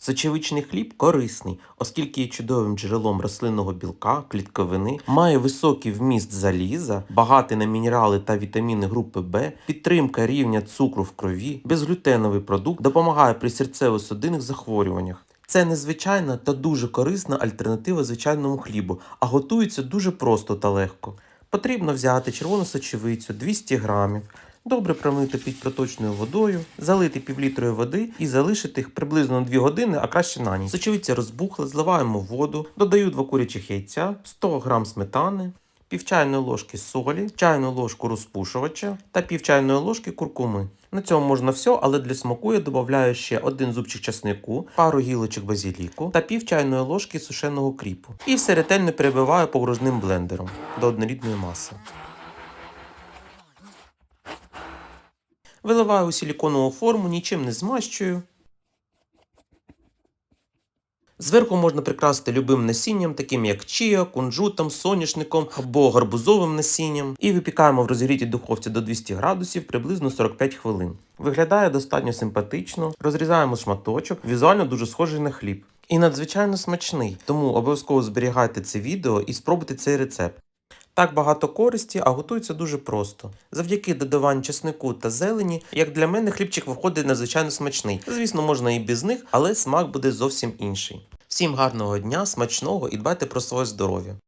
Сочевичний хліб корисний, оскільки є чудовим джерелом рослинного білка, клітковини, має високий вміст заліза, багатий на мінерали та вітаміни групи Б, підтримка рівня цукру в крові, безглютеновий продукт, допомагає при серцево-судинних захворюваннях. Це незвичайна та дуже корисна альтернатива звичайному хлібу, а готується дуже просто та легко. Потрібно взяти червону сочевицю 200 грамів, добре промити під проточною водою, залити півлітрою води і залишити їх приблизно на 2 години, а краще на ніч. Сочевиця розбухла, зливаємо воду, додаю 2 курячих яйця, 100 грам сметани, пів чайної ложки солі, чайну ложку розпушувача та пів чайної ложки куркуми. На цьому можна все, але для смаку я додаю ще один зубчик часнику, пару гілочок базіліку та пів чайної ложки сушеного кріпу. І все ретельно перебиваю погружним блендером до однорідної маси. Виливаю у силіконову форму, нічим не змащую. Зверху можна прикрасити любим насінням, таким як чія, кунжутом, соняшником або гарбузовим насінням, і випікаємо в розігрітій духовці до 200 градусів приблизно 45 хвилин. Виглядає достатньо симпатично, розрізаємо шматочок, візуально дуже схожий на хліб. І надзвичайно смачний, тому обов'язково зберігайте це відео і спробуйте цей рецепт. Так багато користі, а готується дуже просто. Завдяки додаванню чеснику та зелені, як для мене, хлібчик виходить надзвичайно смачний. Звісно, можна і без них, але смак буде зовсім інший. Всім гарного дня, смачного і дбайте про своє здоров'я.